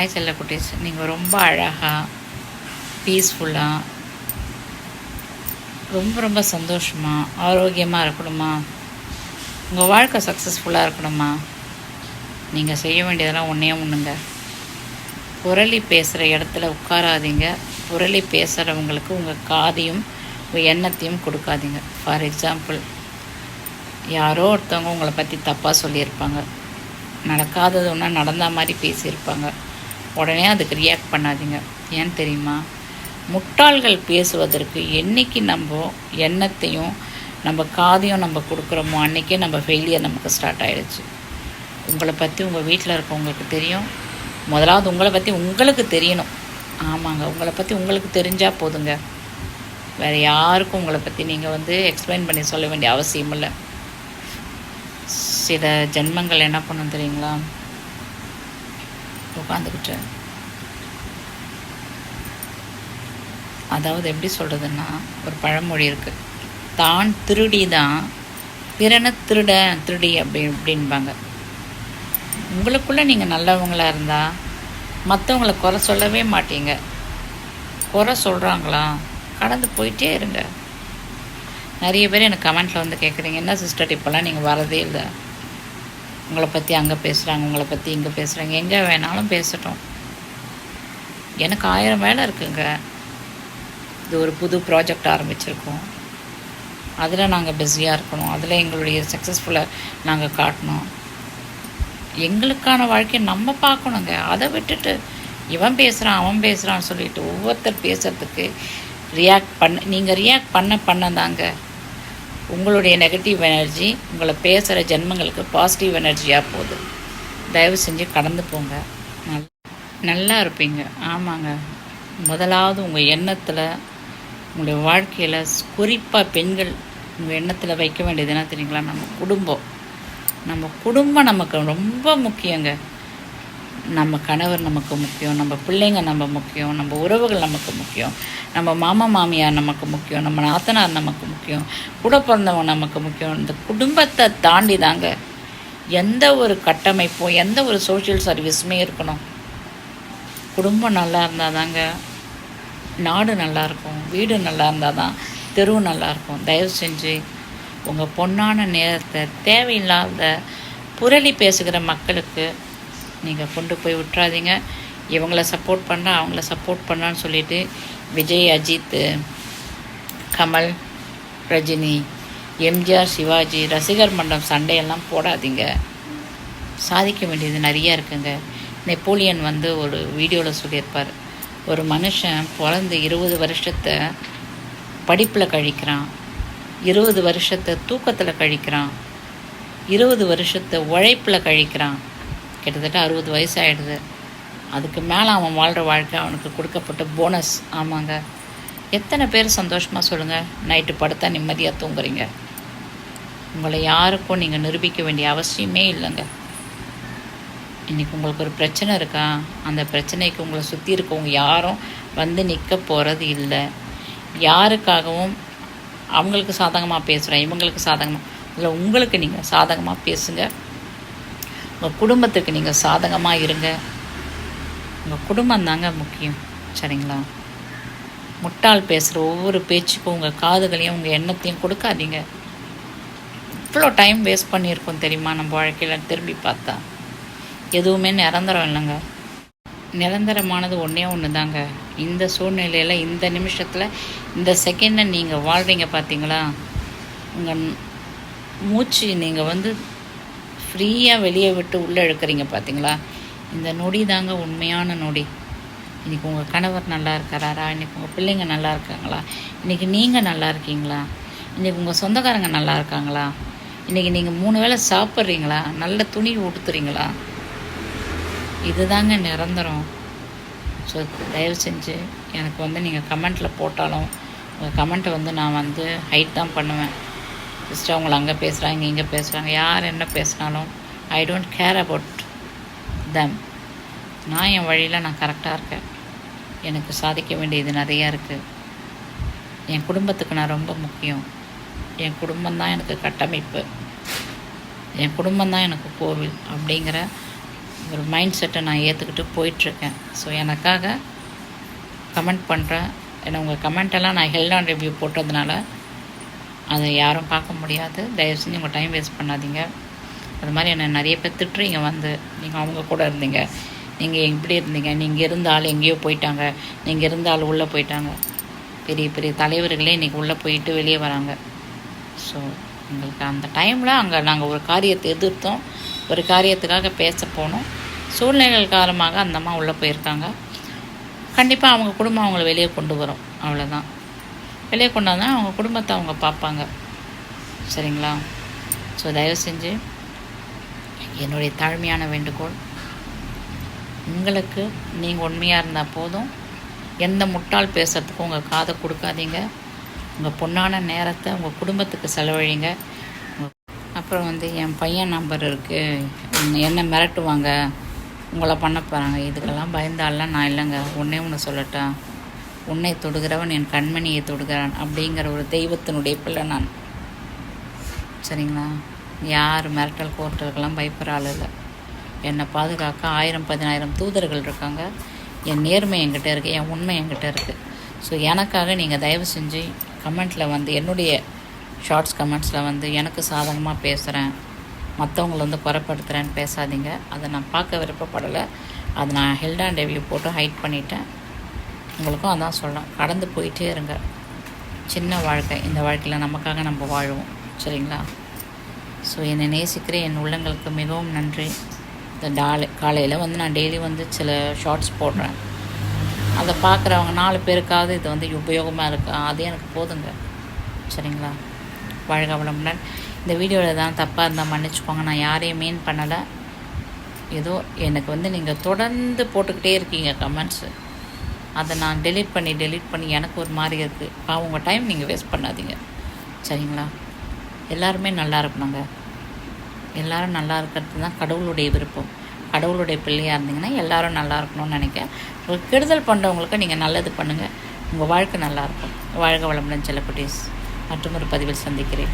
Hi செல்லக்குட்டீஸ் நீங்கள் ரொம்ப அழகாக பீஸ்ஃபுல்லாக ரொம்ப ரொம்ப சந்தோஷமாக ஆரோக்கியமாக இருக்கணுமா? உங்கள் வாழ்க்கை சக்ஸஸ்ஃபுல்லாக இருக்கணுமா? நீங்கள் செய்ய வேண்டியதெல்லாம் ஒன்றே ஒன்றுங்க புரளி பேசுகிற இடத்துல உட்காராதீங்க. புரளி பேசுகிறவங்களுக்கு உங்கள் காதையும் உங்கள் எண்ணத்தையும் கொடுக்காதீங்க. ஃபார் எக்ஸாம்பிள் யாரோ ஒருத்தவங்க உங்களை பற்றி தப்பாக சொல்லியிருப்பாங்க. நடக்காதது ஒன்றா நடந்த மாதிரி பேசியிருப்பாங்க. உடனே அதுக்கு ரியாக்ட் பண்ணாதீங்க. ஏன் தெரியுமா? முட்டாள்கள் பேசுவதற்கு என்னைக்கு நம்ம எண்ணத்தையும் நம்ம காதையும் நம்ம கொடுக்குறோமோ அன்றைக்கே நம்ம ஃபெயிலியர் நமக்கு ஸ்டார்ட் ஆகிடுச்சு உங்களை பற்றி உங்கள் வீட்டில் இருக்கவங்களுக்கு தெரியும். முதலாவது உங்களை பற்றி உங்களுக்கு தெரியணும். ஆமாங்க உங்களை பற்றி உங்களுக்கு தெரிஞ்சால் போதுங்க. வேறு யாருக்கும் உங்களை பற்றி நீங்கள் வந்து எக்ஸ்பிளைன் பண்ணி சொல்ல வேண்டிய அவசியம் இல்லை. சில ஜென்மங்கள் என்ன பண்ணும் தெரியுங்களா? உட்காந்துக்கிட்டு. அதாவது எப்படி சொல்கிறதுன்னா ஒரு பழமொழி இருக்குது தான் திருடி தான் பிறனை திருட திருடி அப்படி அப்படின்பாங்க உங்களுக்குள்ளே நீங்கள் நல்லவங்களா இருந்தால் மற்றவங்கள குறை சொல்லவே மாட்டீங்க. குறை சொல்கிறாங்களா கடந்து போயிட்டே இருங்க. நிறைய பேர் எனக்கு கமெண்ட்டில் வந்து கேட்குறீங்க என்ன சிஸ்டர் இப்போல்லாம் நீங்கள் வரதே இல்லை. உங்களை பற்றி அங்கே பேசுகிறாங்க உங்களை பற்றி இங்கே பேசுகிறாங்க எங்கே வேணாலும் பேசட்டும். எனக்கு ஆயிரம் வேலை இருக்குங்க. இது ஒரு புது ப்ராஜெக்ட் ஆரம்பிச்சிருக்கோம். அதில் நாங்கள் பிஸியாக இருக்கணும். அதில் எங்களுடைய சக்ஸஸ்ஃபுல்லை நாங்கள் காட்டணும். எங்களுக்கான வாழ்க்கையை நம்ம பார்க்கணுங்க. அதை விட்டுட்டு இவன் பேசுகிறான் அவன் பேசுகிறான்னு சொல்லிட்டு ஒவ்வொருத்தர் பேசுகிறதுக்கு ரியாக்ட் பண்ண நீங்கள் ரியாக்ட் பண்ண பண்ண தாங்க. உங்களுடைய நெகட்டிவ் எனர்ஜி உங்களை பேசுகிற ஜென்மங்களுக்கு பாசிட்டிவ் எனர்ஜியாக போகுது. தயவு செஞ்சு கடந்து போங்க. நல் நல்லா இருப்பீங்க. ஆமாங்க. முதலாவது உங்கள் எண்ணத்தில் உங்களுடைய வாழ்க்கையில் குறிப்பாக பெண்கள் உங்கள் எண்ணத்தில் வைக்க வேண்டியது என்ன தெரியுங்களா? நம்ம குடும்பம். நம்ம குடும்பம் நமக்கு ரொம்ப முக்கியங்க. நம்ம கணவர் நமக்கு முக்கியம். நம்ம பிள்ளைங்க நம்ம முக்கியம். நம்ம உறவுகள் நமக்கு முக்கியம். நம்ம மாமா மாமியார் நமக்கு முக்கியம் நம்ம நாத்தனார் நமக்கு முக்கியம் கூட பிறந்தவங்க நமக்கு முக்கியம். இந்த குடும்பத்தை தாண்டி தாங்க எந்த ஒரு கட்டமைப்பும் எந்த ஒரு சோஷியல் சர்வீஸுமே இருக்கணும். குடும்பம் நல்லா இருந்தால் தாங்க நாடு நல்லாயிருக்கும் வீடு நல்லா இருந்தால் தான் தெருவு நல்லாயிருக்கும் தயவு செஞ்சு உங்கள் பொண்ணான நேரத்தை தேவையில்லாத புரளி பேசுகிற மக்களுக்கு நீங்கள் கொண்டு போய் விட்டுறாதீங்க. இவங்கள சப்போர்ட் பண்ணால் அவங்கள சப்போர்ட் பண்ணான்னு சொல்லிவிட்டு விஜய் அஜித் கமல் ரஜினி எம்ஜிஆர் சிவாஜி ரசிகர் மன்றம் சண்டையெல்லாம் போடாதீங்க. சாதிக்க வேண்டியது நிறைய இருக்குங்க. நெப்போலியன் வந்து ஒரு வீடியோவில் சொல்லியிருப்பார். ஒரு மனுஷன் பிறந்து இருபது வருஷத்தை படிப்பில் கழிக்கிறான். இருபது வருஷத்தை தூக்கத்தில் கழிக்கிறான். இருபது வருஷத்தை உழைப்பில் கழிக்கிறான். கிட்டத்தட்ட அறுபது வயசு ஆகிடுது அதுக்கு மேலே அவன் வாழ்கிற வாழ்க்கை அவனுக்கு கொடுக்கப்பட்ட போனஸ் ஆமாங்க. எத்தனை பேர் சந்தோஷமாக சொல்லுங்கள் நைட்டு படுத்தா நிம்மதியாக தூங்குறீங்க. உங்களை யாருக்கும் நீங்கள் நிரூபிக்க வேண்டிய அவசியமே இல்லைங்க. இன்றைக்கி உங்களுக்கு ஒரு பிரச்சனை இருக்கா? அந்த பிரச்சனைக்கு உங்களை சுற்றி இருக்கவங்க யாரும் வந்து நிற்க போகிறது இல்லை. யாருக்காகவும் அவங்களுக்கு சாதகமாக பேசுகிறேன் இவங்களுக்கு சாதகமாக இல்லை உங்களுக்கு நீங்கள் சாதகமாக பேசுங்க. உங்கள் குடும்பத்துக்கு நீங்கள் சாதகமாக இருங்க. உங்கள் குடும்பம் தாங்க முக்கியம் சரிங்களா? முட்டாள் பேசுகிற ஒவ்வொரு பேச்சுக்கும் உங்கள் காதுகளையும் உங்கள் எண்ணத்தையும் கொடுக்காதீங்க. இவ்வளோ டைம் வேஸ்ட் பண்ணியிருக்கோம் தெரியுமா நம்ம வாழ்க்கையில்? திரும்பி பார்த்தா. எதுவுமே நிரந்தரம் இல்லைங்க. நிரந்தரமானது ஒன்றே ஒன்று தாங்க இந்த சூழ்நிலையில் இந்த நிமிஷத்தில் இந்த செகண்டை நீங்கள் வாழ்கிறீங்க பார்த்தீங்களா உங்கள் மூச்சு நீங்கள் வந்து ஃப்ரீயாக வெளியே விட்டு உள்ளே எடுக்கிறீங்க பார்த்தீங்களா இந்த நொடி தாங்க உண்மையான நொடி. இன்றைக்கி உங்கள் கணவர் நல்லா இருக்கிறாரா இன்றைக்கி உங்கள் பிள்ளைங்க நல்லா இருக்காங்களா? இன்றைக்கி நீங்கள் நல்லா இருக்கீங்களா? இன்றைக்கி உங்கள் சொந்தக்காரங்க நல்லா இருக்காங்களா? இன்றைக்கி நீங்கள் மூணு வேளை சாப்பிட்றீங்களா? நல்ல துணி உடுத்துறீங்களா? இதுதாங்க நிரந்தரம். ஸோ தயவு செஞ்சு எனக்கு வந்து நீங்கள் கமெண்ட்டில் போட்டாலும் உங்கள் கமெண்ட்டை வந்து நான் வந்து ஹைட் தான் பண்ணுவேன். ஜஸ்ட் அவங்கள அங்கே பேசுகிறாங்க இங்கே பேசுகிறாங்க யார் என்ன பேசினாலும் I don't care about them நான் என் வழியில் நான் கரெக்டாக இருக்கேன். எனக்கு சாதிக்க வேண்டியது நிறையா இருக்குது என் குடும்பத்துக்கு நான் ரொம்ப முக்கியம். என் குடும்பம் தான் எனக்கு கட்டமைப்பு. என் குடும்பம் தான் எனக்கு கோவில் அப்படிங்கிற ஒரு மைண்ட் செட்டை நான் ஏற்றுக்கிட்டு போயிட்டுருக்கேன். ஸோ எனக்காக கமெண்ட் பண்ணுறேன் ஏன்னா உங்கள் கமெண்ட்டெல்லாம் நான் ஹெல்ட் ஆன் ரிவ்யூ போட்டதுனால அதை யாரும் பார்க்க முடியாது. தயவு செஞ்சு உங்கள் டைம் வேஸ்ட் பண்ணாதீங்க. அது மாதிரி என்னை நிறைய பேர் திட்டுறீங்க வந்து நீங்கள் அவங்க கூட இருந்தீங்க. நீங்கள் எப்படி இருந்தீங்க. நீங்கள் இருந்த ஆள் எங்கேயோ போயிட்டாங்க. நீங்கள் இருந்த ஆள் உள்ளே போயிட்டாங்க. பெரிய பெரிய தலைவர்களே இன்றைக்கி உள்ளே போயிட்டு வெளியே வராங்க. ஸோ எங்களுக்கு அந்த டைமில் அங்கே நாங்கள் ஒரு காரியத்தை எதிர்த்தோம். ஒரு காரியத்துக்காக பேச போனோம். சூழ்நிலைகள் காரணமாக அந்த அம்மா உள்ளே போயிருக்காங்க. கண்டிப்பாக அவங்க குடும்பம் அவங்கள வெளியே கொண்டு வரும். அவ்வளோதான் வெளியே கொண்டு வந்தால் அவங்க குடும்பத்தை அவங்க பார்ப்பாங்க. சரிங்களா? ஸோ தயவு செஞ்சு என்னுடைய தாழ்மையான வேண்டுகோள். உங்களுக்கு நீங்கள் உண்மையாக இருந்தால் போதும். எந்த முட்டாள் பேசுகிறதுக்கும் உங்கள் காதை கொடுக்காதீங்க. உங்கள் பொண்ணான நேரத்தை உங்கள் குடும்பத்துக்கு செலவழிங்க. அப்புறம் வந்து என் பையன் நம்பர் இருக்குது என்ன மிரட்டுவாங்க? உங்களை பண்ண போகிறாங்க இதுக்கெல்லாம் பயந்தாலாம் நான் இல்லைங்க. ஒன்றே ஒன்று சொல்லட்டா? உன்னை தொடுகிறவன் என் கண்மணியை தொடுகிறான் அப்படிங்கிற ஒரு தெய்வத்தினுடைய பிள்ளை நான். சரிங்களா? யார் மிரட்டல் கோர்ட்டுக்கெல்லாம் பயப்படுற ஆள் இல்லை. என்னை பாதுகாக்க ஆயிரம் பதினாயிரம் தூதர்கள் இருக்காங்க. என் நேர்மை என்கிட்ட இருக்குது என் உண்மை என்கிட்ட இருக்குது ஸோ எனக்காக நீங்கள் தயவு செஞ்சு கமெண்ட்டில் வந்து என்னுடைய ஷார்ட்ஸ் கமெண்ட்ஸில் வந்து எனக்கு சாதகமாக பேசுகிறேன் மற்றவங்கள வந்து குறைப்படுத்துகிறேன்னு பேசாதீங்க. அதை நான் பார்க்க விருப்பப்படலை. அதை நான் ஹெல்ட் அண்ட் ரிவ்யூ போட்டு ஹைட் பண்ணிட்டேன். உங்களுக்கும் அதான் சொல்லலாம் கடந்து போயிட்டே இருங்க. சின்ன வாழ்க்கை. இந்த வாழ்க்கையில் நமக்காக நம்ம வாழுவோம். சரிங்களா? ஸோ என்னை நேசிக்கிற என் உள்ளங்களுக்கு மிகவும் நன்றி. இந்த டாலை காலையில் வந்து நான் டெய்லி வந்து சில ஷார்ட்ஸ் போடுறேன். அதை பார்க்குறவங்க நாலு பேருக்காவது இது வந்து உபயோகமாக இருக்கா? அது எனக்கு போதுங்க. சரிங்களா? வாழ்க வளமுடன். இந்த வீடியோவில் தான் தப்பாக இருந்தால் மன்னிச்சுக்கோங்க. நான் யாரையும் மீன் பண்ணலை. ஏதோ எனக்கு வந்து நீங்கள் தொடர்ந்து போட்டுக்கிட்டே இருக்கீங்க கமெண்ட்ஸு அதை நான் டெலீட் பண்ணி டெலீட் பண்ணி எனக்கு ஒரு மாதிரி இருக்குது பாவம் உங்கள் டைம் நீங்கள் வேஸ்ட் பண்ணாதீங்க. சரிங்களா? எல்லாருமே நல்லா இருக்கணுங்க. எல்லாரும் நல்லா இருக்கிறது தான் கடவுளுடைய விருப்பம். கடவுளுடைய பிள்ளையாக இருந்தீங்கன்னா எல்லாரும் நல்லா இருக்கணும்னு நினைக்கிறேன். உங்களுக்கு கெடுதல் பண்ணுறவங்களுக்கு நீங்கள் நல்லது பண்ணுங்கள் உங்கள் வாழ்க்கை நல்லாயிருக்கும் வாழ்க வளமுடன் செல்லப்பட்டீஸ் மற்றும் ஒரு பதிவில் சந்திக்கிறேன்.